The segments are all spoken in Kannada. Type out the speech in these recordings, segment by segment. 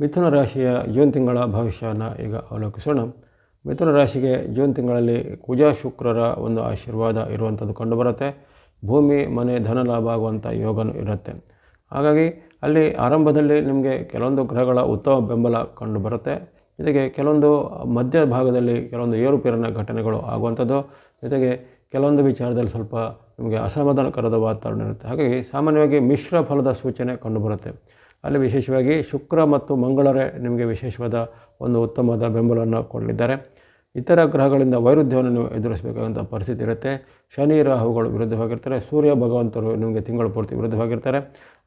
ಮಿಥುನ ರಾಶಿಯ ಜೂನ್ ತಿಂಗಳ ಭವಿಷ್ಯವನ್ನು ಈಗ ಅವಲೋಕಿಸೋಣ. ಮಿಥುನ ರಾಶಿಗೆ ಜೂನ್ ತಿಂಗಳಲ್ಲಿ ಕುಜ ಶುಕ್ರರ ಒಂದು ಆಶೀರ್ವಾದ ಇರುವಂಥದ್ದು ಕಂಡುಬರುತ್ತೆ. ಭೂಮಿ, ಮನೆ, ಧನ ಲಾಭ ಆಗುವಂಥ ಯೋಗನೂ ಇರುತ್ತೆ. ಹಾಗಾಗಿ ಅಲ್ಲಿ ಆರಂಭದಲ್ಲಿ ನಿಮಗೆ ಕೆಲವೊಂದು ಗ್ರಹಗಳ ಉತ್ತಮ ಬೆಂಬಲ ಕಂಡುಬರುತ್ತೆ. ಜೊತೆಗೆ ಕೆಲವೊಂದು ಮಧ್ಯ ಭಾಗದಲ್ಲಿ ಕೆಲವೊಂದು ಏರುಪೇರಿನ ಘಟನೆಗಳು ಆಗುವಂಥದ್ದು. ಜೊತೆಗೆ ಕೆಲವೊಂದು ವಿಚಾರದಲ್ಲಿ ಸ್ವಲ್ಪ ನಿಮಗೆ ಅಸಮಾಧಾನಕರದ ವಾತಾವರಣ ಇರುತ್ತೆ. ಹಾಗಾಗಿ ಸಾಮಾನ್ಯವಾಗಿ ಮಿಶ್ರ ಫಲದ ಸೂಚನೆ ಕಂಡುಬರುತ್ತೆ. ಅಲ್ಲಿ ವಿಶೇಷವಾಗಿ ಶುಕ್ರ ಮತ್ತು ಮಂಗಳರೇ ನಿಮಗೆ ವಿಶೇಷವಾದ ಒಂದು ಉತ್ತಮವಾದ ಬೆಂಬಲವನ್ನು ಕೊಡಲಿದ್ದಾರೆ. ಇತರ ಗ್ರಹಗಳಿಂದ ವೈರುಧ್ಯವನ್ನು ನೀವು ಎದುರಿಸಬೇಕಾದಂಥ ಪರಿಸ್ಥಿತಿ ಇರುತ್ತೆ. ಶನಿ, ರಾಹುಗಳು ವಿರುದ್ಧವಾಗಿರ್ತಾರೆ. ಸೂರ್ಯ, ಭಗವಂತರು ನಿಮಗೆ ತಿಂಗಳು ಪೂರ್ತಿ ವಿರುದ್ಧವಾಗಿರ್ತಾರೆ.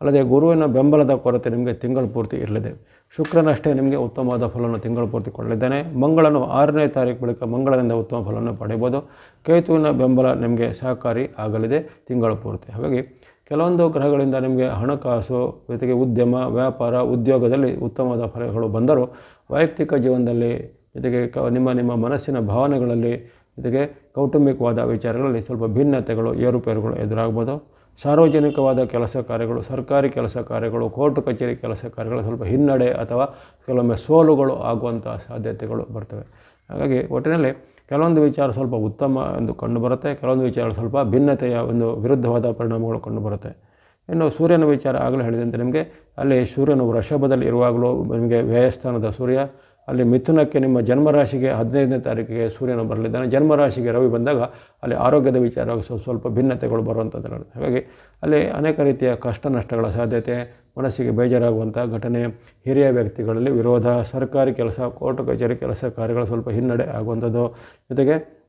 ಅಲ್ಲದೆ ಗುರುವಿನ ಬೆಂಬಲದ ಕೊರತೆ ನಿಮಗೆ ತಿಂಗಳು ಪೂರ್ತಿ ಇರಲಿದೆ. ಶುಕ್ರನಷ್ಟೇ ನಿಮಗೆ ಉತ್ತಮವಾದ ಫಲವನ್ನು ತಿಂಗಳು ಪೂರ್ತಿ ಕೊಡಲಿದ್ದಾನೆ. ಮಂಗಳನು ಆರನೇ ತಾರೀಕು ಬಳಿಕ ಮಂಗಳನಿಂದ ಉತ್ತಮ ಫಲವನ್ನು ಪಡೆಯಬಹುದು. ಕೇತುವಿನ ಬೆಂಬಲ ನಿಮಗೆ ಸಹಕಾರಿ ಆಗಲಿದೆ ತಿಂಗಳು ಪೂರ್ತಿ. ಹಾಗಾಗಿ ಕೆಲವೊಂದು ಗ್ರಹಗಳಿಂದ ನಿಮಗೆ ಹಣಕಾಸು, ಜೊತೆಗೆ ಉದ್ಯಮ, ವ್ಯಾಪಾರ, ಉದ್ಯೋಗದಲ್ಲಿ ಉತ್ತಮವಾದ ಫಲಗಳು ಬಂದರೂ ವೈಯಕ್ತಿಕ ಜೀವನದಲ್ಲಿ, ಜೊತೆಗೆ ಕ ನಿಮ್ಮ ನಿಮ್ಮ ಮನಸ್ಸಿನ ಭಾವನೆಗಳಲ್ಲಿ, ಜೊತೆಗೆ ಕೌಟುಂಬಿಕವಾದ ವಿಚಾರಗಳಲ್ಲಿ ಸ್ವಲ್ಪ ಭಿನ್ನತೆಗಳು, ಏರುಪೇರುಗಳು ಎದುರಾಗ್ಬೋದು. ಸಾರ್ವಜನಿಕವಾದ ಕೆಲಸ ಕಾರ್ಯಗಳು, ಸರ್ಕಾರಿ ಕೆಲಸ ಕಾರ್ಯಗಳು, ಕೋರ್ಟ್ ಕಚೇರಿ ಕೆಲಸ ಕಾರ್ಯಗಳು ಸ್ವಲ್ಪ ಹಿನ್ನಡೆ ಅಥವಾ ಕೆಲವೊಮ್ಮೆ ಸೋಲುಗಳು ಆಗುವಂಥ ಸಾಧ್ಯತೆಗಳು ಬರ್ತವೆ. ಹಾಗಾಗಿ ಒಟ್ಟಿನಲ್ಲಿ ಕೆಲವೊಂದು ವಿಚಾರ ಸ್ವಲ್ಪ ಉತ್ತಮ ಎಂದು ಕಂಡುಬರುತ್ತೆ ಕೆಲವೊಂದು ವಿಚಾರ ಸ್ವಲ್ಪ ಭಿನ್ನತೆಯ ಒಂದು ವಿರುದ್ಧವಾದ ಪರಿಣಾಮಗಳು ಕಂಡುಬರುತ್ತೆ ಇನ್ನು ಸೂರ್ಯನ ವಿಚಾರ ಆಗಲೇ ಹೇಳಿದಂತೆ ನಿಮಗೆ, ಅಲ್ಲಿ ಸೂರ್ಯನು ವೃಷಭದಲ್ಲಿ ಇರುವಾಗಲೂ ನಿಮಗೆ ವ್ಯಯಸ್ಥಾನದ ಸೂರ್ಯ ಅಲ್ಲಿ ಮಿಥುನಕ್ಕೆ ನಿಮ್ಮ ಜನ್ಮರಾಶಿಗೆ ಹದಿನೈದನೇ ತಾರೀಕಿಗೆ ಸೂರ್ಯನು ಬರಲಿದ್ದಾನೆ. ಜನ್ಮರಾಶಿಗೆ ರವಿ ಬಂದಾಗ ಅಲ್ಲಿ ಆರೋಗ್ಯದ ವಿಚಾರವಾಗಿ ಸ್ವಲ್ಪ ಭಿನ್ನತೆಗಳು ಬರುವಂಥದ್ದು ಹಾಗಾಗಿ ಅಲ್ಲಿ ಅನೇಕ ರೀತಿಯ ಕಷ್ಟ ನಷ್ಟಗಳ ಸಾಧ್ಯತೆ, ಮನಸ್ಸಿಗೆ ಬೇಜಾರಾಗುವಂಥ ಘಟನೆ, ಹಿರಿಯ ವ್ಯಕ್ತಿಗಳಲ್ಲಿ ವಿರೋಧ, ಸರ್ಕಾರಿ ಕೆಲಸ, ಕೋರ್ಟ್ ಕಚೇರಿ ಕೆಲಸ ಕಾರ್ಯಗಳು ಸ್ವಲ್ಪ ಹಿನ್ನಡೆ ಆಗುವಂಥದ್ದು. ಜೊತೆಗೆ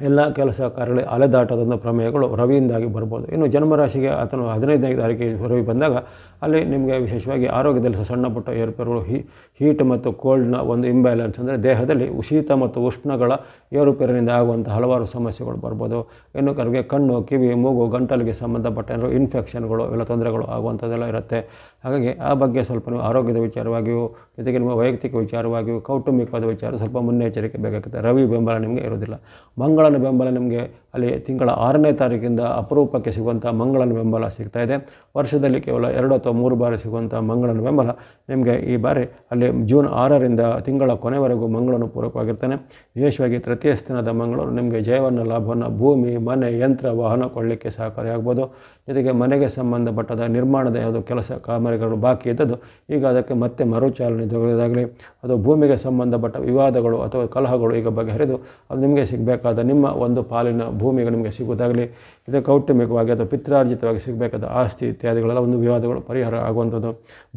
ಎಲ್ಲ ಕೆಲಸ ಕಾರ್ಯಗಳ ಅಲೆದಾಟದಂಥ ಪ್ರಮೇಯಗಳು ರವಿಯಿಂದಾಗಿ ಬರ್ಬೋದು. ಇನ್ನು ಜನ್ಮರಾಶಿಗೆ ಅಥವಾ ಹದಿನೈದನೇ ತಾರೀಕಿಗೆ ರವಿ ಬಂದಾಗ ಅಲ್ಲಿ ನಿಮಗೆ ವಿಶೇಷವಾಗಿ ಆರೋಗ್ಯದಲ್ಲಿ ಸಣ್ಣ ಪುಟ್ಟ ಏರುಪೇರುಗಳು, ಹೀ, ಹೀಟ್ ಮತ್ತು ಕೋಲ್ಡ್ನ ಒಂದು ಇಂಬ್ಯಾಲೆನ್ಸ್ ಅಂದರೆ ದೇಹದಲ್ಲಿ ಉಶೀತ ಮತ್ತು ಉಷ್ಣಗಳ ಏರುಪೇರಿನಿಂದ ಆಗುವಂಥ ಹಲವಾರು ಸಮಸ್ಯೆಗಳು ಬರ್ಬೋದು. ಇನ್ನು ಕರಿಗೆ ಕಣ್ಣು, ಕಿವಿ, ಮೂಗು, ಗಂಟಲಿಗೆ ಸಂಬಂಧಪಟ್ಟ ಏನಾದರೂ ಇನ್ಫೆಕ್ಷನ್ಗಳು ಇಲ್ಲ ತೊಂದರೆಗಳು ಆಗುವಂಥದ್ದೆಲ್ಲ ಇರುತ್ತೆ. ಹಾಗಾಗಿ ಆ ಬಗ್ಗೆ ಸ್ವಲ್ಪ ನೀವು ಆರೋಗ್ಯದ ವಿಚಾರವಾಗಿಯೂ ಜೊತೆಗೆ ನಿಮ್ಮ ವೈಯಕ್ತಿಕ ವಿಚಾರವಾಗಿಯೂ ಕೌಟುಂಬಿಕವಾದ ವಿಚಾರ ಸ್ವಲ್ಪ ಮುನ್ನೆಚ್ಚರಿಕೆ ಬೇಕಾಗುತ್ತೆ. ರವಿ ಬೆಂಬಲ ನಿಮಗೆ ಇರೋದಿಲ್ಲ ಮಂಗಳನ ಬೆಂಬಲ ನಿಮಗೆ ಅಲ್ಲಿ ತಿಂಗಳ ಆರನೇ ತಾರೀಕಿಂದ ಅಪರೂಪಕ್ಕೆ ಸಿಗುವಂಥ ಮಂಗಳನ ಬೆಂಬಲ ಸಿಗ್ತಾ ಇದೆ. ವರ್ಷದಲ್ಲಿ ಕೇವಲ ಎರಡು ಅಥವಾ ಮೂರು ಬಾರಿ ಸಿಗುವಂಥ ಮಂಗಳನ ಬೆಂಬಲ. ನಿಮಗೆ ಈ ಬಾರಿ ಅಲ್ಲಿ ಜೂನ್ ಆರರಿಂದ ತಿಂಗಳ ಕೊನೆವರೆಗೂ ಮಂಗಳನು ಪೂರಕವಾಗಿರ್ತಾನೆ. ವಿಶೇಷವಾಗಿ ತೃತೀಯ ಸ್ಥಾನದ ಮಂಗಳೂರು ನಿಮಗೆ ಜಯವನ್ನ, ಲಾಭವನ್ನು, ಭೂಮಿ, ಮನೆ, ಯಂತ್ರ, ವಾಹನ ಕೊಡಲಿಕ್ಕೆ ಸಹಕಾರಿಯಾಗ್ಬೋದು ಜೊತೆಗೆ ಮನೆಗೆ ಸಂಬಂಧಪಟ್ಟದ ನಿರ್ಮಾಣದ ಯಾವುದು ಕೆಲಸ ಕಾಮಗಾರಿಗಳು ಬಾಕಿ ಇದ್ದದ್ದು, ಈಗ ಅದಕ್ಕೆ ಮತ್ತೆ ಮರುಚಾಲನೆ ದೊರೆಯೋದಾಗಲಿ ಅದು ಭೂಮಿಗೆ ಸಂಬಂಧಪಟ್ಟ ವಿವಾದಗಳು ಅಥವಾ ಕಲಹಗಳು ಈಗ ಬಗೆಹರಿದು, ಅದು ನಿಮಗೆ ಸಿಗಬೇಕಾದ ನಿಮ್ಮ ಒಂದು ಪಾಲಿನ ಭೂಮಿಗೆ ನಿಮಗೆ ಸಿಗುವುದಾಗಲಿ ಇದು ಕೌಟುಂಬಿಕವಾಗಿ ಅಥವಾ ಪಿತ್ರಾರ್ಜಿತವಾಗಿ ಸಿಗಬೇಕಾದ ಆಸ್ತಿ ಇತ್ಯಾದಿಗಳೆಲ್ಲ ಒಂದು ವಿವಾದಗಳು, ಪರಿಹಾರ ಆಗುವಂಥದ್ದು,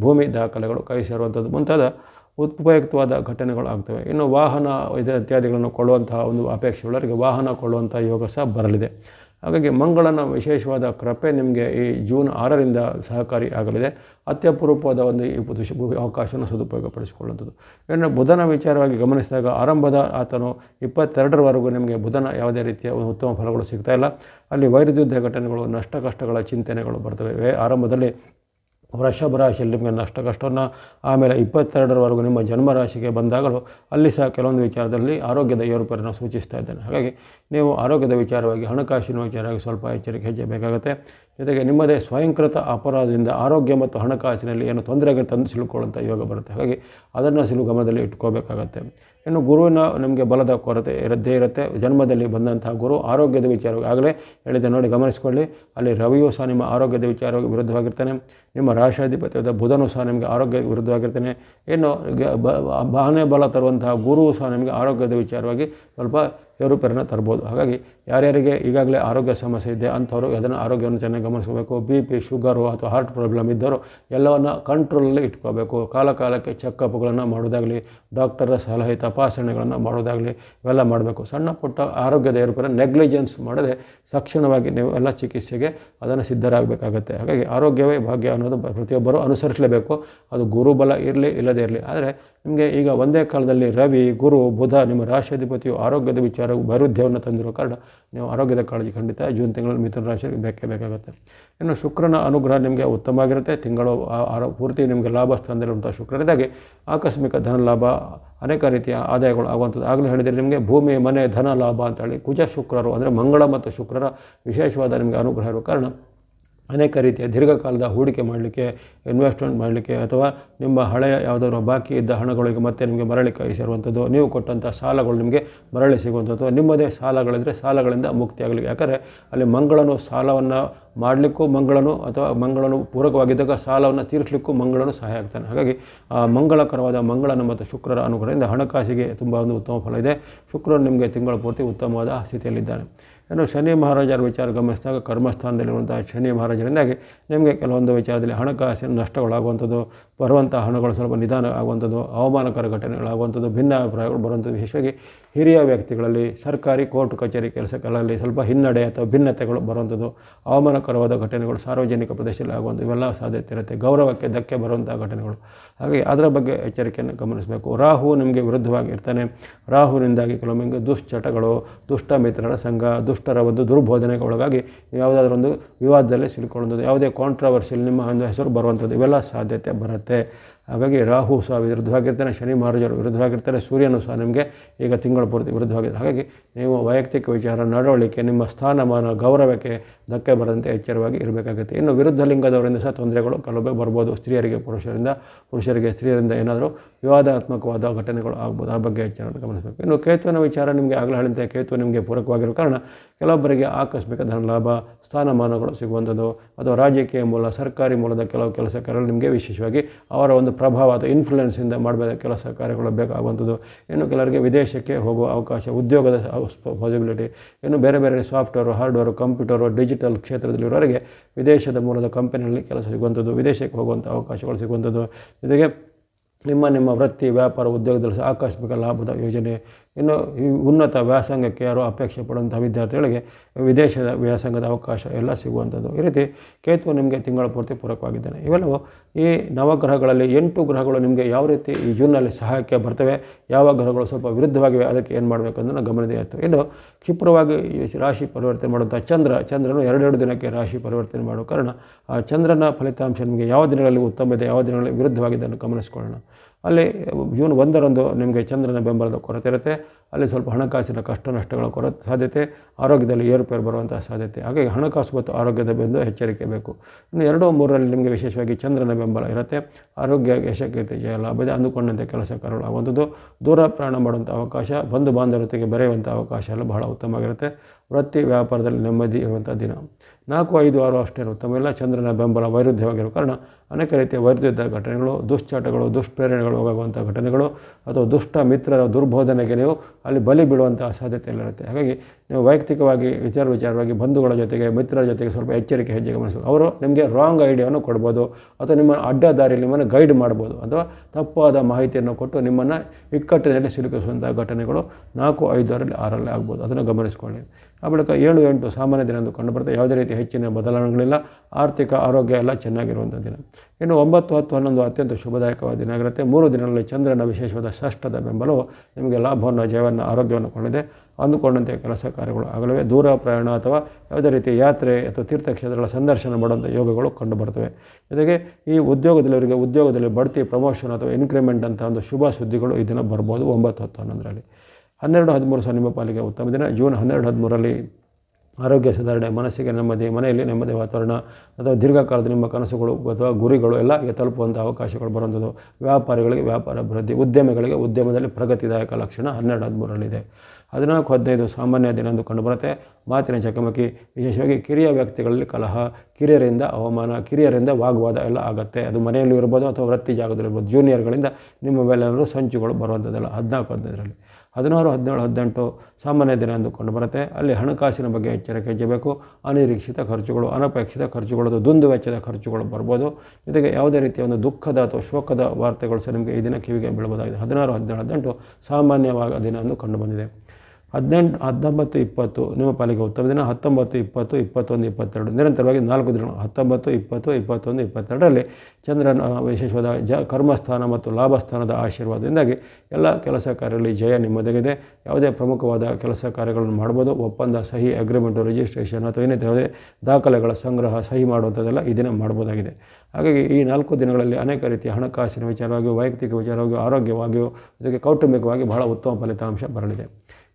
ಭೂಮಿ ದಾಖಲೆಗಳು ಕೈ ಸೇರುವಂಥದ್ದು ಮುಂತಾದ ಉಪಯುಕ್ತವಾದ ಘಟನೆಗಳು ಆಗ್ತವೆ. ಇನ್ನು ವಾಹನ ಇದು ಇತ್ಯಾದಿಗಳನ್ನು ಕೊಳ್ಳುವಂತಹ ಒಂದು ಅಪೇಕ್ಷೆಯುಳ್ಳವರಿಗೆ ವಾಹನ ಕೊಳ್ಳುವಂಥ ಯೋಗ ಸಹ ಬರಲಿದೆ. ಹಾಗಾಗಿ ಮಂಗಳನ ವಿಶೇಷವಾದ ಕೃಪೆ ನಿಮಗೆ ಈ ಜೂನ್ ಆರರಿಂದ ಸಹಕಾರಿ ಆಗಲಿದೆ. ಅತ್ಯಪೂರ್ವವಾದ ಒಂದು ಈ ಅವಕಾಶವನ್ನು ಸದುಪಯೋಗಪಡಿಸಿಕೊಳ್ಳುವಂಥದ್ದು. ಇನ್ನು ಬುಧನ ವಿಚಾರವಾಗಿ ಗಮನಿಸಿದಾಗ ಆರಂಭದ ಆತನು ಇಪ್ಪತ್ತೆರಡರವರೆಗೂ ನಿಮಗೆ ಬುಧನ ಯಾವುದೇ ರೀತಿಯ ಒಂದು ಉತ್ತಮ ಫಲಗಳು ಸಿಗ್ತಾ ಇಲ್ಲ. ಅಲ್ಲಿ ವೈರುದ್ಧ ಘಟನೆಗಳು ನಷ್ಟ ಕಷ್ಟಗಳ ಚಿಂತನೆಗಳು ಬರ್ತವೆ. ಆರಂಭದಲ್ಲಿ ವೃಷಭ ರಾಶಿಯಲ್ಲಿ ನಿಮಗೆ ನಷ್ಟ ಕಷ್ಟವನ್ನು ಆಮೇಲೆ ಇಪ್ಪತ್ತೆರಡರವರೆಗೂ ನಿಮ್ಮ ಜನ್ಮರಾಶಿಗೆ ಬಂದಾಗಲೂ ಅಲ್ಲಿ ಸಹ ಕೆಲವೊಂದು ವಿಚಾರದಲ್ಲಿ ಆರೋಗ್ಯದ ಏರುಪೇರನ್ನು ಸೂಚಿಸ್ತಾ ಇದ್ದೇನೆ. ಹಾಗಾಗಿ ನೀವು ಆರೋಗ್ಯದ ವಿಚಾರವಾಗಿ, ಹಣಕಾಸಿನ ವಿಚಾರವಾಗಿ ಸ್ವಲ್ಪ ಎಚ್ಚರಿಕೆ ಹೆಜ್ಜೆ ಬೇಕಾಗುತ್ತೆ ಜೊತೆಗೆ ನಿಮ್ಮದೇ ಸ್ವಯಂಕೃತ ಅಪರಾಧದಿಂದ ಆರೋಗ್ಯ ಮತ್ತು ಹಣಕಾಸಿನಲ್ಲಿ ಏನು ತೊಂದರೆಗಳು ತಂದು ಸಿಲುಕೊಳ್ಳುವಂಥ ಯೋಗ ಬರುತ್ತೆ. ಹಾಗಾಗಿ ಅದನ್ನು ಸಿಲು ಗಮನದಲ್ಲಿ ಇಟ್ಕೋಬೇಕಾಗತ್ತೆ. ಇನ್ನು ಗುರುವಿನ ನಿಮಗೆ ಬಲದ ಕೊರತೆ ಇರದ್ದೇ ಇರುತ್ತೆ. ಜನ್ಮದಲ್ಲಿ ಬಂದಂತಹ ಗುರು ಆರೋಗ್ಯದ ವಿಚಾರವಾಗಿ ಆಗಲೇ ಹೇಳಿದೆ ನೋಡಿ ಗಮನಿಸಿಕೊಳ್ಳಿ. ಅಲ್ಲಿ ರವಿಯೂ ಸಹ ನಿಮ್ಮ ಆರೋಗ್ಯದ ವಿಚಾರವಾಗಿ ವಿರುದ್ಧವಾಗಿರ್ತಾನೆ. ನಿಮ್ಮ ರಾಶಾಧಿಪತಿಯಾದ ಬುಧನೂ ಸಹ ನಿಮಗೆ ಆರೋಗ್ಯ ವಿರುದ್ಧವಾಗಿರ್ತಾನೆ. ಇನ್ನು ಬಾಹನೆ ಬಲ ತರುವಂತಹ ಗುರುವು ಸಹ ನಿಮಗೆ ಆರೋಗ್ಯದ ವಿಚಾರವಾಗಿ ಸ್ವಲ್ಪ ಏರುಪೇರನ್ನು ತರ್ಬೋದು. ಹಾಗಾಗಿ ಯಾರ್ಯಾರಿಗೆ ಈಗಾಗಲೇ ಆರೋಗ್ಯ ಸಮಸ್ಯೆ ಇದೆ ಅಂಥವರು ಅದನ್ನು ಆರೋಗ್ಯವನ್ನು ಚೆನ್ನಾಗಿ ಗಮನಿಸಬೇಕು ಬಿ ಪಿ, ಶುಗರು ಅಥವಾ ಹಾರ್ಟ್ ಪ್ರಾಬ್ಲಮ್ ಇದ್ದವರು ಎಲ್ಲವನ್ನು ಕಂಟ್ರೋಲಲ್ಲಿ ಇಟ್ಕೋಬೇಕು. ಕಾಲ ಕಾಲಕ್ಕೆ ಚೆಕಪ್ಗಳನ್ನು ಮಾಡೋದಾಗಲಿ ಡಾಕ್ಟರ ಸಲಹೆ, ತಪಾಸಣೆಗಳನ್ನು ಮಾಡೋದಾಗಲಿ ಇವೆಲ್ಲ ಮಾಡಬೇಕು. ಸಣ್ಣ ಪುಟ್ಟ ಆರೋಗ್ಯದ ಏರುಪೇರ ನೆಗ್ಲಿಜೆನ್ಸ್ ಮಾಡದೆ ಸಕ್ಷಣವಾಗಿ ನೀವು ಎಲ್ಲ ಚಿಕಿತ್ಸೆಗೆ ಅದನ್ನು ಸಿದ್ಧರಾಗಬೇಕಾಗತ್ತೆ. ಹಾಗಾಗಿ ಆರೋಗ್ಯವೇ ಭಾಗ್ಯ ಅನ್ನೋದು ಪ್ರತಿಯೊಬ್ಬರೂ ಅನುಸರಿಸಲೇಬೇಕು. ಅದು ಗುರುಬಲ ಇರಲಿ, ಇಲ್ಲದೇ ಇರಲಿ. ಆದರೆ ನಿಮಗೆ ಈಗ ಒಂದೇ ಕಾಲದಲ್ಲಿ ರವಿ, ಗುರು, ಬುಧ ನಿಮ್ಮ ರಾಷ್ಟ್ರಾಧಿಪತಿಯು ಆರೋಗ್ಯದ ವಿಚಾರ ವೈರುಧ್ಯವನ್ನು ತಂದಿರೋ ಕಾರಣ ನೀವು ಆರೋಗ್ಯದ ಕಾಳಜಿ ಖಂಡಿತ ಜೂನ್ ತಿಂಗಳಲ್ಲಿ ಮಿಥುನ ರಾಶಿಗೆ ಬೇಕೇ ಬೇಕಾಗುತ್ತೆ. ಇನ್ನು ಶುಕ್ರನ ಅನುಗ್ರಹ ನಿಮಗೆ ಉತ್ತಮವಾಗಿರುತ್ತೆ. ತಿಂಗಳು ಪೂರ್ತಿ ನಿಮಗೆ ಲಾಭ ಸ್ಥಾನದಲ್ಲಿರುವಂಥ ಶುಕ್ರನಿದ್ದಾಗೆ ಆಕಸ್ಮಿಕ ಧನ ಲಾಭ ಅನೇಕ ರೀತಿಯ ಆದಾಯಗಳು ಆಗುವಂಥದ್ದು. ಆಗಲೇ ಹೇಳಿದರೆ ನಿಮಗೆ ಭೂಮಿ, ಮನೆ ಧನ ಲಾಭ ಅಂತೇಳಿ ಕುಜ ಶುಕ್ರರು ಅಂದರೆ ಮಂಗಳ ಮತ್ತು ಶುಕ್ರರ ವಿಶೇಷವಾದ ನಿಮಗೆ ಅನುಗ್ರಹ ಇರೋ ಕಾರಣ ಅನೇಕ ರೀತಿಯ ದೀರ್ಘಕಾಲದ ಹೂಡಿಕೆ ಮಾಡಲಿಕ್ಕೆ ಇನ್ವೆಸ್ಟ್ಮೆಂಟ್ ಮಾಡಲಿಕ್ಕೆ ಅಥವಾ ನಿಮ್ಮ ಹಳೆಯ ಯಾವುದಾದ್ರು ಬಾಕಿ ಇದ್ದ ಹಣಗಳಿಗೆ ಮತ್ತೆ ನಿಮಗೆ ಮರಳಿ ಕೈ ನೀವು ಕೊಟ್ಟಂಥ ಸಾಲಗಳು ನಿಮಗೆ ಮರಳಿ ಸಿಗುವಂಥದ್ದು. ನಿಮ್ಮದೇ ಸಾಲಗಳಿದ್ದರೆ ಸಾಲಗಳಿಂದ ಮುಕ್ತಿ ಆಗಲಿಕ್ಕೆ ಯಾಕಂದರೆ ಅಲ್ಲಿ ಮಂಗಳನು ಸಾಲವನ್ನು ಮಾಡಲಿಕ್ಕೂ ಮಂಗಳನು ಅಥವಾ ಮಂಗಳನು ಪೂರಕವಾಗಿದ್ದಾಗ ಸಾಲವನ್ನು ತೀರಿಸಲಿಕ್ಕೂ ಮಂಗಳನು ಸಹಾಯ ಆಗ್ತಾನೆ. ಹಾಗಾಗಿ ಆ ಮಂಗಳಕರವಾದ ಮಂಗಳನ ಮತ್ತು ಶುಕ್ರರ ಅನುಗ್ರಹದಿಂದ ಹಣಕಾಸಿಗೆ ತುಂಬ ಒಂದು ಉತ್ತಮ ಫಲ ಇದೆ. ಶುಕ್ರನು ನಿಮಗೆ ತಿಂಗಳ ಪೂರ್ತಿ ಉತ್ತಮವಾದ ಸ್ಥಿತಿಯಲ್ಲಿದ್ದಾನೆ. ಇನ್ನು ಶನಿ ಮಹಾರಾಜರ ವಿಚಾರ ಗಮನಿಸಿದಾಗ ಕರ್ಮಸ್ಥಾನದಲ್ಲಿರುವಂಥ ಶನಿ ಮಹಾರಾಜರಿಂದಾಗಿ ನಿಮಗೆ ಕೆಲವೊಂದು ವಿಚಾರದಲ್ಲಿ ಹಣಕಾಸಿನ ನಷ್ಟಗಳಾಗುವಂಥದ್ದು ಬರುವಂಥ ಹಣಗಳು ಸ್ವಲ್ಪ ನಿಧಾನ ಆಗುವಂಥದ್ದು, ಅವಮಾನಕರ ಘಟನೆಗಳಾಗುವಂಥದ್ದು, ಭಿನ್ನ ಅಭಿಪ್ರಾಯಗಳು ಬರುವಂಥದ್ದು. ವಿಶೇಷವಾಗಿ ಹಿರಿಯ ವ್ಯಕ್ತಿಗಳಲ್ಲಿ ಸರ್ಕಾರಿ ಕೋರ್ಟ್ ಕಚೇರಿ ಕೆಲಸಗಳಲ್ಲಿ ಸ್ವಲ್ಪ ಹಿನ್ನಡೆ ಅಥವಾ ಭಿನ್ನತೆಗಳು ಬರುವಂಥದ್ದು, ಅವಮಾನಕರವಾದ ಘಟನೆಗಳು ಸಾರ್ವಜನಿಕ ಪ್ರದೇಶದಲ್ಲಿ ಆಗುವಂಥ ಇವೆಲ್ಲ ಸಾಧ್ಯತೆ ಇರುತ್ತೆ. ಗೌರವಕ್ಕೆ ಧಕ್ಕೆ ಬರುವಂಥ ಘಟನೆಗಳು. ಹಾಗೆ ಅದರ ಬಗ್ಗೆ ಎಚ್ಚರಿಕೆಯನ್ನು ಗಮನಿಸಬೇಕು. ರಾಹು ನಿಮಗೆ ವಿರುದ್ಧವಾಗಿ ಇರ್ತಾನೆ ರಾಹುವಿನಿಂದಾಗಿ ಕೆಲವೊಮ್ಮೆ ದುಶ್ಚಟಗಳು, ದುಷ್ಟ ಮಿತ್ರರ ಸಂಘ, ದುಷ್ಟರ ಒಂದು ದುರ್ಬೋಧನೆಗೆ ಒಳಗಾಗಿ ಯಾವುದಾದ್ರೂ ಒಂದು ವಿವಾದದಲ್ಲಿ ಸಿಲುಕೊಳ್ಳುವಂಥದ್ದು ಯಾವುದೇ ಕಾಂಟ್ರವರ್ಸಿಯಲ್ಲಿ ನಿಮ್ಮ ಒಂದು ಹೆಸರು ಬರುವಂಥದ್ದು, ಇವೆಲ್ಲ ಸಾಧ್ಯತೆ ಬರುತ್ತೆ. 때 ಹಾಗಾಗಿ ರಾಹು ಸಹ ವಿರುದ್ಧವಾಗಿರ್ತಾನೆ, ಶನಿ ಮಹಾರಾಜರು ವಿರುದ್ಧವಾಗಿರ್ತಾರೆ, ಸೂರ್ಯನು ಸಹ ನಿಮಗೆ ಈಗ ತಿಂಗಳ ಪೂರ್ತಿ ವಿರುದ್ಧವಾಗಿದೆ ಹಾಗಾಗಿ ನೀವು ವೈಯಕ್ತಿಕ ವಿಚಾರ ನಡವಳಿಕೆ, ನಿಮ್ಮ ಸ್ಥಾನಮಾನ, ಗೌರವಕ್ಕೆ ಧಕ್ಕೆ ಬರದಂತೆ ಎಚ್ಚರವಾಗಿ ಇರಬೇಕಾಗುತ್ತೆ. ಇನ್ನು ವಿರುದ್ಧ ಲಿಂಗದವರಿಂದ ಸಹ ತೊಂದರೆಗಳು ಕಲಬೆ ಬರ್ಬೋದು. ಸ್ತ್ರೀಯರಿಗೆ, ಪುರುಷರಿಂದ, ಪುರುಷರಿಗೆ, ಸ್ತ್ರೀಯರಿಂದ ಏನಾದರೂ ವಿವಾದಾತ್ಮಕವಾದ ಘಟನೆಗಳು ಆಗ್ಬೋದು. ಆ ಬಗ್ಗೆ ಎಚ್ಚರ ಗಮನಿಸಬೇಕು. ಇನ್ನು ಕೇತುವಿನ ವಿಚಾರ ನಿಮಗೆ ಆಗಲೇ ಹೇಳಿದಂತೆ, ಕೇತು ನಿಮಗೆ ಪೂರಕವಾಗಿರೋ ಕಾರಣ ಕೆಲವೊಬ್ಬರಿಗೆ ಆಕಸ್ಮಿಕ ಧನ ಲಾಭ, ಸ್ಥಾನಮಾನಗಳು ಸಿಗುವಂಥದ್ದು, ಅಥವಾ ರಾಜಕೀಯ ಮೂಲ, ಸರ್ಕಾರಿ ಮೂಲದ ಕೆಲವು ಕೆಲಸಕಾರರು ನಿಮಗೆ ವಿಶೇಷವಾಗಿ ಅವರ ಒಂದು ಪ್ರಭಾವ ಅಥವಾ ಇನ್ಫ್ಲುಯೆನ್ಸಿಂದ ಮಾಡಬೇಕಾದ ಕೆಲಸ ಕಾರ್ಯಗಳು ಬೇಕಾಗುವಂಥದ್ದು. ಇನ್ನು ಕೆಲವರಿಗೆ ವಿದೇಶಕ್ಕೆ ಹೋಗುವ ಅವಕಾಶ, ಉದ್ಯೋಗದ ಪಾಸಿಬಿಲಿಟಿ ಇನ್ನು ಬೇರೆ ಬೇರೆ ಸಾಫ್ಟ್ವೇರು ಹಾರ್ಡ್ವೇರು ಕಂಪ್ಯೂಟರು ಡಿಜಿಟಲ್ ಕ್ಷೇತ್ರದಲ್ಲಿರೋರಿಗೆ ವಿದೇಶದ ಮೂಲದ ಕಂಪನಿಗಳಲ್ಲಿ ಕೆಲಸ ಸಿಗುವಂಥದ್ದು, ವಿದೇಶಕ್ಕೆ ಹೋಗುವಂಥ ಅವಕಾಶಗಳು ಸಿಗುವಂಥದ್ದು. ಜೊತೆಗೆ ನಿಮ್ಮ ನಿಮ್ಮ ವೃತ್ತಿ, ವ್ಯಾಪಾರ, ಉದ್ಯೋಗದಲ್ಲಿ ಸಹ ಆಕಸ್ಮಿಕ ಲಾಭದ ಯೋಜನೆ ಇನ್ನು ಈ ಉನ್ನತ ವ್ಯಾಸಂಗಕ್ಕೆ ಯಾರು ಅಪೇಕ್ಷೆ ಪಡುವಂಥ ವಿದ್ಯಾರ್ಥಿಗಳಿಗೆ ವಿದೇಶದ ವ್ಯಾಸಂಗದ ಅವಕಾಶ ಎಲ್ಲ ಸಿಗುವಂಥದ್ದು. ಈ ರೀತಿ ಕೇತು ನಿಮಗೆ ತಿಂಗಳ ಪೂರ್ತಿ ಪೂರಕವಾಗಿದ್ದಾನೆ. ಇವೆಲ್ಲವೂ ಈ ನವಗ್ರಹಗಳಲ್ಲಿ ಎಂಟು ಗ್ರಹಗಳು ನಿಮಗೆ ಯಾವ ರೀತಿ ಈ ಜೂನಲ್ಲಿ ಸಹಾಯಕ್ಕೆ ಬರ್ತವೆ, ಯಾವ ಗ್ರಹಗಳು ಸ್ವಲ್ಪ ವಿರುದ್ಧವಾಗಿವೆ, ಅದಕ್ಕೆ ಏನು ಮಾಡಬೇಕಂದ್ರೆ ಗಮನದೇ ಆಯಿತು ಇನ್ನು ಕ್ಷಿಪ್ರವಾಗಿ ರಾಶಿ ಪರಿವರ್ತನೆ ಮಾಡುವಂಥ ಚಂದ್ರ, ಚಂದ್ರನು ಎರಡೆರಡು ದಿನಕ್ಕೆ ರಾಶಿ ಪರಿವರ್ತನೆ ಮಾಡುವ ಕಾರಣ ಆ ಚಂದ್ರನ ಫಲಿತಾಂಶ ನಿಮಗೆ ಯಾವ ದಿನಗಳಲ್ಲಿ ಉತ್ತಮ ಇದೆ, ಯಾವ ದಿನಗಳಲ್ಲಿ ವಿರುದ್ಧವಾಗಿದ್ದನ್ನು ಗಮನಿಸ್ಕೊಳ್ಳೋಣ. ಅಲ್ಲಿ ಜೂನ್ ಒಂದರಂದು ನಿಮಗೆ ಚಂದ್ರನ ಬೆಂಬಲದ ಕೊರತೆ ಇರುತ್ತೆ. ಅಲ್ಲಿ ಸ್ವಲ್ಪ ಹಣಕಾಸಿನ ಕಷ್ಟ ನಷ್ಟಗಳ ಕೊರತೆ ಸಾಧ್ಯತೆ, ಆರೋಗ್ಯದಲ್ಲಿ ಏರುಪೇರು ಬರುವಂಥ ಸಾಧ್ಯತೆ. ಹಾಗಾಗಿ ಹಣಕಾಸು ಮತ್ತು ಆರೋಗ್ಯದ ಬೆಂದು ಎಚ್ಚರಿಕೆ ಬೇಕು. ಇನ್ನು ಎರಡು ಮೂರರಲ್ಲಿ ನಿಮಗೆ ವಿಶೇಷವಾಗಿ ಚಂದ್ರನ ಬೆಂಬಲ ಇರುತ್ತೆ. ಆರೋಗ್ಯ, ಯಶಕೀರ್ತಿ, ಜಯ ಲಾಭ ಇದೆ ಅಂದುಕೊಂಡಂತೆ ಕೆಲಸ ಆಗುವಂಥದ್ದು ದೂರ ಪ್ರಯಾಣ ಮಾಡುವಂಥ ಅವಕಾಶ, ಬಂಧು ಬಾಂಧವತೆಗೆ ಬರೆಯುವಂಥ ಅವಕಾಶ ಎಲ್ಲ ಬಹಳ ಉತ್ತಮವಾಗಿರುತ್ತೆ. ವೃತ್ತಿ ವ್ಯಾಪಾರದಲ್ಲಿ ನೆಮ್ಮದಿ ಇರುವಂಥ ದಿನ. ನಾಲ್ಕು ಐದು ಆರು ಅಷ್ಟೇ ಉತ್ತಮ ಇಲ್ಲ ಚಂದ್ರನ ಬೆಂಬಲ ವೈರುಧ್ಯವಾಗಿರೋ ಕಾರಣ ಅನೇಕ ರೀತಿಯ ವೈರುದ್ಧ ಘಟನೆಗಳು, ದುಶ್ಚಟಗಳು, ದುಷ್ಪ್ರೇರಣೆಗಳು ಹೋಗುವಂಥ ಘಟನೆಗಳು ಅಥವಾ ದುಷ್ಟ ಮಿತ್ರರ ದುರ್ಬೋಧನೆಗೆ ನೀವು ಅಲ್ಲಿ ಬಲಿ ಬೀಳುವಂಥ ಇರುತ್ತೆ. ಹಾಗಾಗಿ ನೀವು ವೈಯಕ್ತಿಕವಾಗಿ, ವಿಚಾರ ವಿಚಾರವಾಗಿ ಬಂಧುಗಳ ಜೊತೆಗೆ, ಮಿತ್ರರ ಜೊತೆಗೆ ಸ್ವಲ್ಪ ಎಚ್ಚರಿಕೆ, ಹೆಜ್ಜೆ ಗಮನಿಸಬೇಕು. ಅವರು ನಿಮಗೆ ರಾಂಗ್ ಐಡಿಯಾವನ್ನು ಕೊಡ್ಬೋದು ಅಥವಾ ನಿಮ್ಮ ಅಡ್ಡ ದಾರಿಯಲ್ಲಿ ನಿಮ್ಮನ್ನು ಗೈಡ್ ಮಾಡ್ಬೋದು ಅಥವಾ ತಪ್ಪಾದ ಮಾಹಿತಿಯನ್ನು ಕೊಟ್ಟು ನಿಮ್ಮನ್ನು ಇಕ್ಕಟ್ಟಿನಲ್ಲಿ ಸಿಲುಕಿಸುವಂಥ ಘಟನೆಗಳು ನಾಲ್ಕು ಐದರಲ್ಲಿ ಆರಲ್ಲಿ ಆಗ್ಬೋದು. ಅದನ್ನು ಗಮನಿಸ್ಕೊಳ್ಳಿ. ಆ ಬಳಿಕ ಏಳು ಎಂಟು ಸಾಮಾನ್ಯ ದಿನ ಎಂದು ಕಂಡುಬರುತ್ತೆ ಯಾವುದೇ ರೀತಿ ಹೆಚ್ಚಿನ ಬದಲಾವಣೆಗಳಿಲ್ಲ. ಆರ್ಥಿಕ ಆರೋಗ್ಯ ಎಲ್ಲ ಚೆನ್ನಾಗಿರುವಂಥ ದಿನ. ಇನ್ನು ಒಂಬತ್ತು ಹತ್ತು ಹನ್ನೊಂದು ಅತ್ಯಂತ ಶುಭದಾಯಕವಾದ ದಿನ ಆಗಿರುತ್ತೆ. ಮೂರು ದಿನಗಳಲ್ಲಿ ಚಂದ್ರನ ವಿಶೇಷವಾದ ಷಷ್ಠದ ಬೆಂಬಲವು ನಿಮಗೆ ಲಾಭವನ್ನು, ಜಯವನ್ನು, ಆರೋಗ್ಯವನ್ನು ಕೊಂಡಿದೆ ಅಂದುಕೊಂಡಂತೆ ಕೆಲಸ ಕಾರ್ಯಗಳು ಆಗಲಿವೆ. ದೂರ ಪ್ರಯಾಣ ಅಥವಾ ಯಾವುದೇ ರೀತಿಯ ಯಾತ್ರೆ ಅಥವಾ ತೀರ್ಥಕ್ಷೇತ್ರಗಳ ಸಂದರ್ಶನ ಮಾಡುವಂಥ ಯೋಗಗಳು ಕಂಡುಬರ್ತವೆ ಜೊತೆಗೆ ಈ ಉದ್ಯೋಗದಲ್ಲಿವರಿಗೆ ಉದ್ಯೋಗದಲ್ಲಿ ಬಡ್ತಿ, ಪ್ರಮೋಷನ್ ಅಥವಾ ಇನ್ಕ್ರಿಮೆಂಟ್ ಅಂತ ಒಂದು ಶುಭ ಸುದ್ದಿಗಳು ಈ ದಿನ ಬರ್ಬೋದು. ಒಂಬತ್ತು ಹತ್ತು ಹನ್ನೊಂದರಲ್ಲಿ. ಹನ್ನೆರಡು ಹದಿಮೂರು ಸಹ ನಿಮ್ಮ ಪಾಲಿಗೆ ಉತ್ತಮ ದಿನ. ಜೂನ್ ಹನ್ನೆರಡು ಹದಿಮೂರರಲ್ಲಿ ಆರೋಗ್ಯ ಸುಧಾರಣೆ, ಮನಸ್ಸಿಗೆ ನೆಮ್ಮದಿ, ಮನೆಯಲ್ಲಿ ನೆಮ್ಮದಿ ವಾತಾವರಣ ಅಥವಾ ದೀರ್ಘಕಾಲದ ನಿಮ್ಮ ಕನಸುಗಳು ಅಥವಾ ಗುರಿಗಳು ಎಲ್ಲ ಈಗ ತಲುಪುವಂಥ ಅವಕಾಶಗಳು ಬರುವಂಥದ್ದು. ವ್ಯಾಪಾರಿಗಳಿಗೆ ವ್ಯಾಪಾರ ಅಭಿವೃದ್ಧಿ, ಉದ್ಯಮಿಗಳಿಗೆ ಉದ್ಯಮದಲ್ಲಿ ಪ್ರಗತಿದಾಯಕ ಲಕ್ಷಣ ಹನ್ನೆರಡು ಹದಿಮೂರರಲ್ಲಿದೆ. ಹದಿನಾಲ್ಕು, ಹದಿನೈದು ಸಾಮಾನ್ಯ ದಿನ ಎಂದು ಕಂಡುಬರುತ್ತೆ ಮಾತಿನ ಚಕಮಕಿ, ವಿಶೇಷವಾಗಿ ಕಿರಿಯ ವ್ಯಕ್ತಿಗಳಲ್ಲಿ ಕಲಹ, ಕಿರಿಯರಿಂದ ಅವಮಾನ, ಕಿರಿಯರಿಂದ ವಾಗ್ವಾದ ಎಲ್ಲ ಆಗುತ್ತೆ. ಅದು ಮನೆಯಲ್ಲಿ ಇರ್ಬೋದು ಅಥವಾ ವೃತ್ತಿ ಜಾಗದಲ್ಲಿರ್ಬೋದು ಜೂನಿಯರ್ಗಳಿಂದ ನಿಮ್ಮ ಮೇಲೆಲ್ಲರೂ ಸಂಚುಗಳು ಬರುವಂಥದ್ದೆಲ್ಲ ಹದಿನಾಲ್ಕು, ಹದಿನೈದರಲ್ಲಿ. ಹದಿನಾರು, ಹದಿನೇಳು, ಹದಿನೆಂಟು ಸಾಮಾನ್ಯ ದಿನ ಅಂದುಕೊಂಡು ಬರುತ್ತೆ. ಅಲ್ಲಿ ಹಣಕಾಸಿನ ಬಗ್ಗೆ ಎಚ್ಚರಿಕೆ ವಹಿಸಬೇಕು ಅನಿರೀಕ್ಷಿತ ಖರ್ಚುಗಳು, ಅನಪೇಕ್ಷಿತ ಖರ್ಚುಗಳು ದುಂದು ವೆಚ್ಚದ ಖರ್ಚುಗಳು ಬರ್ಬೋದು. ಜೊತೆಗೆ ಯಾವುದೇ ರೀತಿಯ ಒಂದು ದುಃಖದ ಅಥವಾ ಶೋಕದ ವಾರ್ತೆಗಳು ಸಹ ನಿಮಗೆ ಈ ದಿನ ಕಿವಿಗೆ ಬೀಳಬಹುದಾಗಿದೆ. ಹದಿನಾರು, ಹದಿನೇಳು, ಹದಿನೆಂಟು ಸಾಮಾನ್ಯವಾದ ದಿನ ಅಂದು ಕಂಡು ಬಂದಿದೆ. ಹದಿನೆಂಟು, ಹತ್ತೊಂಬತ್ತು, ಇಪ್ಪತ್ತು, ನಿಮ್ಮ ಪಾಲಿಗೆ ಉತ್ತಮ ದಿನ, ಹತ್ತೊಂಬತ್ತು, ಇಪ್ಪತ್ತು, ಇಪ್ಪತ್ತೊಂದು, ಇಪ್ಪತ್ತೆರಡು. ನಿರಂತರವಾಗಿ ನಾಲ್ಕು ದಿನಗಳು, ಹತ್ತೊಂಬತ್ತು, ಇಪ್ಪತ್ತು, ಇಪ್ಪತ್ತೊಂದು, ಇಪ್ಪತ್ತೆರಡರಲ್ಲಿ ಚಂದ್ರನ ವಿಶೇಷವಾದ ಜ, ಕರ್ಮಸ್ಥಾನ ಮತ್ತು ಲಾಭಸ್ಥಾನದ ಆಶೀರ್ವಾದದಿಂದಾಗಿ ಎಲ್ಲ ಕೆಲಸ ಕಾರ್ಯಗಳಲ್ಲಿ ಜಯ ನಿಮ್ಮದಾಗಿದೆ. ಯಾವುದೇ ಪ್ರಮುಖವಾದ ಕೆಲಸ ಕಾರ್ಯಗಳನ್ನು ಮಾಡ್ಬೋದು. ಒಪ್ಪಂದ ಸಹಿ ಅಗ್ರಿಮೆಂಟು ರಿಜಿಸ್ಟ್ರೇಷನ್ ಅಥವಾ ಇನ್ನಿತರ ಯಾವುದೇ ದಾಖಲೆಗಳ ಸಂಗ್ರಹ ಸಹಿ ಮಾಡುವಂಥದ್ದೆಲ್ಲ ಈ ದಿನ ಮಾಡ್ಬೋದಾಗಿದೆ ಹಾಗಾಗಿ ಈ ನಾಲ್ಕು ದಿನಗಳಲ್ಲಿ ಅನೇಕ ರೀತಿಯ ಹಣಕಾಸಿನ ವಿಚಾರವಾಗಿಯೂ, ವೈಯಕ್ತಿಕ ವಿಚಾರವಾಗಿಯೂ, ಆರೋಗ್ಯವಾಗಿಯೂ, ಇದಕ್ಕೆ ಕೌಟುಂಬಿಕವಾಗಿ ಬಹಳ ಉತ್ತಮ ಫಲಿತಾಂಶ ಬರಲಿದೆ.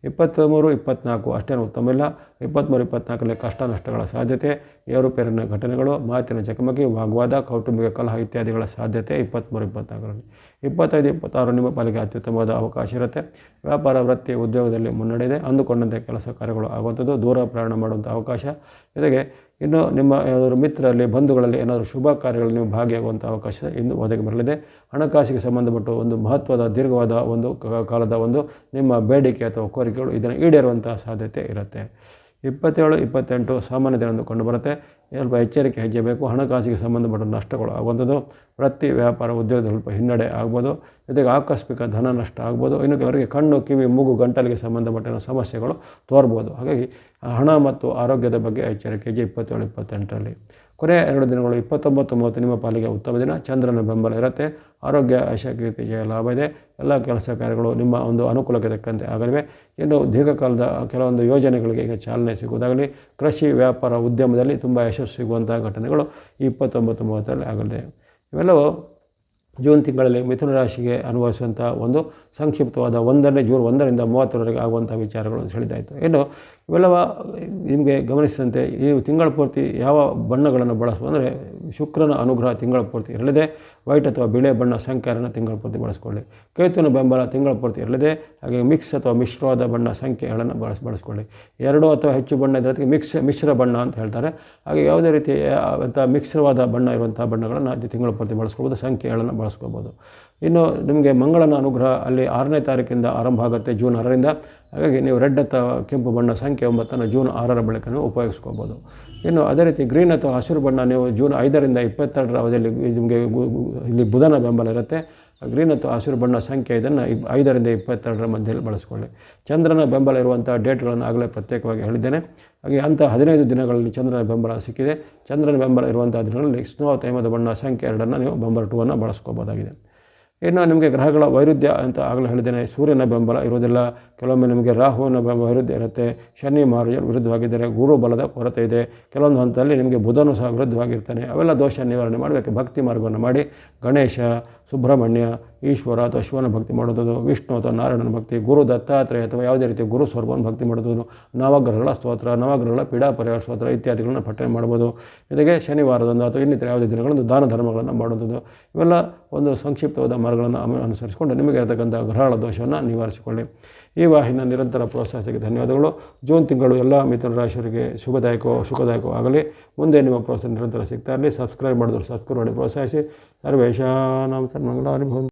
ಇಪ್ಪತ್ತ್ಮೂರು, ಇಪ್ಪತ್ತ್ನಾಲ್ಕು ಅಷ್ಟೇನು ಉತ್ತಮ ಇಲ್ಲ. ಇಪ್ಪತ್ತ್ಮೂರು, ಇಪ್ಪತ್ತ್ನಾಲ್ಕರಲ್ಲಿ ಕಷ್ಟ ನಷ್ಟಗಳ ಸಾಧ್ಯತೆ, ಏರುಪೇರಿನ ಘಟನೆಗಳು, ಮಾತಿನ ಚಕಮಕಿ, ವಾಗ್ವಾದ, ಕೌಟುಂಬಿಕ ಕಲಹ ಇತ್ಯಾದಿಗಳ ಸಾಧ್ಯತೆ ಇಪ್ಪತ್ತ್ಮೂರು, ಇಪ್ಪತ್ತ್ನಾಲ್ಕರಲ್ಲಿ. ಇಪ್ಪತ್ತೈದು, ಇಪ್ಪತ್ತಾರು ನಿಮ್ಮ ಪಾಲಿಗೆ ಅತ್ಯುತ್ತಮವಾದ ಅವಕಾಶ ಇರುತ್ತೆ. ವ್ಯಾಪಾರ, ವೃತ್ತಿ, ಉದ್ಯೋಗದಲ್ಲಿ ಮುನ್ನಡೆಯಿದೆ. ಅಂದುಕೊಂಡಂತೆ ಕೆಲಸ ಕಾರ್ಯಗಳು ಆಗುವಂಥದ್ದು, ದೂರ ಪ್ರಯಾಣ ಮಾಡುವಂಥ ಅವಕಾಶ. ಜೊತೆಗೆ ಇನ್ನು ನಿಮ್ಮ ಏನಾದರೂ ಮಿತ್ರರಲ್ಲಿ, ಬಂಧುಗಳಲ್ಲಿ ಏನಾದರೂ ಶುಭ ಕಾರ್ಯಗಳಲ್ಲಿ ನೀವು ಭಾಗಿಯಾಗುವಂಥ ಅವಕಾಶ ಇಂದು ಒದಗಿ ಬರಲಿದೆ. ಹಣಕಾಸಿಗೆ ಸಂಬಂಧಪಟ್ಟು ಒಂದು ಮಹತ್ವದ, ದೀರ್ಘವಾದ ಒಂದು ಕಾಲದ ಒಂದು ನಿಮ್ಮ ಬೇಡಿಕೆ ಅಥವಾ ಕೋರಿಕೆಗಳು ಇದನ್ನು ಈಡೇರುವಂತಹ ಸಾಧ್ಯತೆ ಇರುತ್ತೆ. ಇಪ್ಪತ್ತೇಳು, ಇಪ್ಪತ್ತೆಂಟು ಸಾಮಾನ್ಯ ದಿನ ಕಂಡುಬರುತ್ತೆ ಸ್ವಲ್ಪ ಎಚ್ಚರಿಕೆ ಹೆಜ್ಜೆ ಬೇಕು ಹಣಕಾಸಿಗೆ ಸಂಬಂಧಪಟ್ಟ ನಷ್ಟಗಳು ಆಗುವಂಥದ್ದು. ಪ್ರತಿ ವ್ಯಾಪಾರ ಉದ್ಯೋಗದ ಸ್ವಲ್ಪ ಹಿನ್ನಡೆ ಆಗ್ಬೋದು. ಜೊತೆಗೆ ಆಕಸ್ಮಿಕ ಧನ ನಷ್ಟ ಆಗ್ಬೋದು. ಇನ್ನು ಕೆಲವರಿಗೆ ಕಣ್ಣು, ಕಿವಿ, ಮೂಗು, ಗಂಟಲಿಗೆ ಸಂಬಂಧಪಟ್ಟ ಸಮಸ್ಯೆಗಳು ತೋರ್ಬೋದು. ಹಾಗಾಗಿ ಹಣ ಮತ್ತು ಆರೋಗ್ಯದ ಬಗ್ಗೆ ಎಚ್ಚರಿಕೆ ಹೆಜ್ಜೆ ಇಪ್ಪತ್ತೇಳು, ಇಪ್ಪತ್ತೆಂಟರಲ್ಲಿ. ಕೊನೆಯ ಎರಡು ದಿನಗಳು ಇಪ್ಪತ್ತೊಂಬತ್ತು ಮೂವತ್ತು ನಿಮ್ಮ ಪಾಲಿಗೆ ಉತ್ತಮ ದಿನ. ಚಂದ್ರನ ಬೆಂಬಲ ಇರುತ್ತೆ. ಆರೋಗ್ಯ ಯಶಕೀರ್ತಿ ಜಯ, ಲಾಭ ಇದೆ. ಎಲ್ಲ ಕೆಲಸ ಕಾರ್ಯಗಳು ನಿಮ್ಮ ಒಂದು ಅನುಕೂಲಕ್ಕೆ ತಕ್ಕಂತೆ ಆಗಲಿವೆ. ಇನ್ನು ದೀರ್ಘಕಾಲದ ಕೆಲವೊಂದು ಯೋಜನೆಗಳಿಗೆ ಈಗ ಚಾಲನೆ ಸಿಗುವುದಾಗಲಿ, ಕೃಷಿ, ವ್ಯಾಪಾರ, ಉದ್ಯಮದಲ್ಲಿ ತುಂಬ ಯಶಸ್ಸು ಸಿಗುವಂಥ ಘಟನೆಗಳು ಇಪ್ಪತ್ತೊಂಬತ್ತು ಮೂವತ್ತರಲ್ಲಿ ಆಗಲಿದೆ. ಇವೆಲ್ಲವೂ ಜೂನ್ ತಿಂಗಳಲ್ಲಿ ಮಿಥುನ ರಾಶಿಗೆ ಅನುಭವಿಸುವಂಥ ಒಂದು ಸಂಕ್ಷಿಪ್ತವಾದ ಒಂದನೇ, ಜೂನ್ ಒಂದರಿಂದ ಮೂವತ್ತರವರೆಗೆ ಆಗುವಂಥ ವಿಚಾರಗಳು ಅಂತ ಹೇಳಿದಾಯಿತು ಇನ್ನು ಇವೆಲ್ಲವ ನಿಮಗೆ ಗಮನಿಸಿದಂತೆ ಈ ತಿಂಗಳ ಪೂರ್ತಿ ಯಾವ ಬಣ್ಣಗಳನ್ನು ಬಳಸುವ ಅಂದರೆ ಶುಕ್ರನ ಅನುಗ್ರಹ ತಿಂಗಳ ಪೂರ್ತಿ ಇರಲಿದೆ, ವೈಟ್ ಅಥವಾ ಬಿಳೆ ಬಣ್ಣ ಸಂಖ್ಯೆಯನ್ನು ತಿಂಗಳ ಪೂರ್ತಿ ಬಳಸ್ಕೊಳ್ಳಿ. ಕೇತುವಿನ ಬೆಂಬಲ ತಿಂಗಳ ಪೂರ್ತಿ ಇರಲಿದೆ, ಹಾಗೆ ಮಿಕ್ಸ್ ಅಥವಾ ಮಿಶ್ರವಾದ ಬಣ್ಣ ಸಂಖ್ಯೆಗಳನ್ನು ಬಳಸ ಬಳಸ್ಕೊಳ್ಳಿ. ಎರಡು ಅಥವಾ ಹೆಚ್ಚು ಬಣ್ಣ ಇದ್ದರೆ ಅದಕ್ಕೆ ಮಿಕ್ಸ್ ಮಿಶ್ರ ಬಣ್ಣ ಅಂತ ಹೇಳ್ತಾರೆ. ಹಾಗೆ ಯಾವುದೇ ರೀತಿಯ ಅಂಥ ಮಿಶ್ರವಾದ ಬಣ್ಣ ಇರುವಂಥ ಬಣ್ಣಗಳನ್ನು ತಿಂಗಳ ಪೂರ್ತಿ ಬಳಸ್ಕೊಬೋದು ಸಂಖ್ಯೆಗಳನ್ನು ಬಳಸ್ಕೋಬೋದು ಇನ್ನು ನಿಮಗೆ ಮಂಗಳನ ಅನುಗ್ರಹ ಅಲ್ಲಿ ಆರನೇ ತಾರೀಕಿಂದ ಆರಂಭ ಆಗುತ್ತೆ, ಜೂನ್ ಆರರಿಂದ. ಹಾಗಾಗಿ ನೀವು ರೆಡ್ ಅಥವಾ ಕೆಂಪು ಬಣ್ಣ ಸಂಖ್ಯೆ ಒಂಬತ್ತನ್ನು ಜೂನ್ ಆರರ ಬಳಿಕ ನೀವು ಉಪಯೋಗಿಸ್ಕೋಬೋದು. ಇನ್ನು ಅದೇ ರೀತಿ ಗ್ರೀನ್ ಅಥವಾ ಹಸಿರು ಬಣ್ಣ ನೀವು ಜೂನ್ ಐದರಿಂದ ಇಪ್ಪತ್ತೆರಡರ ಅವಧಿಯಲ್ಲಿ ನಿಮಗೆ ಇಲ್ಲಿ ಬುಧನ ಬೆಂಬಲ ಇರುತ್ತೆ. ಗ್ರೀನ್ ಅಥವಾ ಹಸಿರು ಬಣ್ಣ ಸಂಖ್ಯೆ ಇದನ್ನು ಐದರಿಂದ ಇಪ್ಪತ್ತೆರಡರ ಮಧ್ಯದಲ್ಲಿ ಬಳಸ್ಕೊಳ್ಳಿ. ಚಂದ್ರನ ಬೆಂಬಲ ಇರುವಂಥ ಡೇಟ್ಗಳನ್ನು ಆಗಲೇ ಪ್ರತ್ಯೇಕವಾಗಿ ಹೇಳಿದ್ದೇನೆ. ಹಾಗೆ ಅಂಥ ಹದಿನೈದು ದಿನಗಳಲ್ಲಿ ಚಂದ್ರನ ಬೆಂಬಲ ಸಿಕ್ಕಿದೆ. ಚಂದ್ರನ ಬೆಂಬಲ ಇರುವಂಥ ದಿನಗಳಲ್ಲಿ ಸ್ನೋ ತೈಮದ ಬಣ್ಣ ಸಂಖ್ಯೆ ಎರಡನ್ನು ನೀವು ಬೆಂಬಲ ಟೂವನ್ನು ಬಳಸ್ಕೋಬೋದಾಗಿದೆ. ಇನ್ನು ನಿಮಗೆ ಗ್ರಹಗಳ ವೈರುಧ್ಯ ಅಂತ ಆಗಲೇ ಹೇಳಿದ್ದೇನೆ. ಸೂರ್ಯನ ಬೆಂಬಲ ಇರೋದಿಲ್ಲ ಕೆಲವೊಮ್ಮೆ ನಿಮಗೆ ರಾಹುವಿನ ವೈರುಧ್ಯ ಇರುತ್ತೆ. ಶನಿ ಮಾರ್ಜ ವಿರುದ್ಧವಾಗಿದ್ದರೆ ಗುರು ಬಲದ ಕೊರತೆ ಇದೆ. ಕೆಲವೊಂದು ಹಂತದಲ್ಲಿ ನಿಮಗೆ ಬುಧನು ಸಹ ವಿರುದ್ಧವಾಗಿರ್ತಾನೆ. ಅವೆಲ್ಲ ದೋಷ ನಿವಾರಣೆ ಮಾಡಬೇಕು. ಭಕ್ತಿ ಮಾರ್ಗವನ್ನು ಮಾಡಿ. ಗಣೇಶ ಸುಬ್ರಹ್ಮಣ್ಯ, ಈಶ್ವರ ಅಥವಾ ಶಿವನ ಭಕ್ತಿ ಮಾಡೋದು ವಿಷ್ಣು ಅಥವಾ ನಾರಾಯಣನ ಭಕ್ತಿ, ಗುರು ದತ್ತಾತ್ರೇಯ ಅಥವಾ ಯಾವುದೇ ರೀತಿಯ ಗುರು ಸ್ವರ್ಗವನ್ನು ಭಕ್ತಿ ಮಾಡೋದು ನವಗ್ರಹಗಳ ಸ್ತೋತ್ರ, ನವಗ್ರಹಗಳ ಪರಿಹಾರ ಸ್ತೋತ್ರ ಇತ್ಯಾದಿಗಳನ್ನು ಪಠನೆ ಮಾಡ್ಬೋದು ಜೊತೆಗೆ ಶನಿವಾರದಂದು ಅಥವಾ ಇನ್ನಿತರ ಯಾವುದೇ ದಿನಗಳಂದು ದಾನ ಧರ್ಮಗಳನ್ನು ಮಾಡುವಂಥದ್ದು ಇವೆಲ್ಲ ಒಂದು ಸಂಕ್ಷಿಪ್ತವಾದ ಮಾರ್ಗಗಳನ್ನು ಅನುಸರಿಸಿಕೊಂಡು ನಿಮಗೆ ಇರತಕ್ಕಂಥ ಗ್ರಹಗಳ ದೋಷವನ್ನು ನಿವಾರಿಸಿಕೊಳ್ಳಿ. ಈ ವಾಹಿನ ನಿರಂತರ ಪ್ರೋತ್ಸಾಹಕ್ಕೆ ಧನ್ಯವಾದಗಳು. ಜೂನ್ ತಿಂಗಳು ಎಲ್ಲ ಮಿಥುನ ರಾಶಿಯವರಿಗೆ ಶುಭದಾಯಕವೋ, ಸುಖದಾಯಕವೋ ಆಗಲಿ. ಮುಂದೆ ನಿಮ್ಮ ಪ್ರೋತ್ಸಾಹ ನಿರಂತರ ಸಿಗ್ತಾ ಇರಲಿ. ಸಬ್ಸ್ಕ್ರೈಬ್ ಮಾಡಿದ್ರು ಸಬ್ಸ್ಕ್ರೈಬ್ ಮಾಡಿ ಪ್ರೋತ್ಸಾಹಿಸಿ. सर्वेषाणां सर्वमङ्गलानि भवन्तु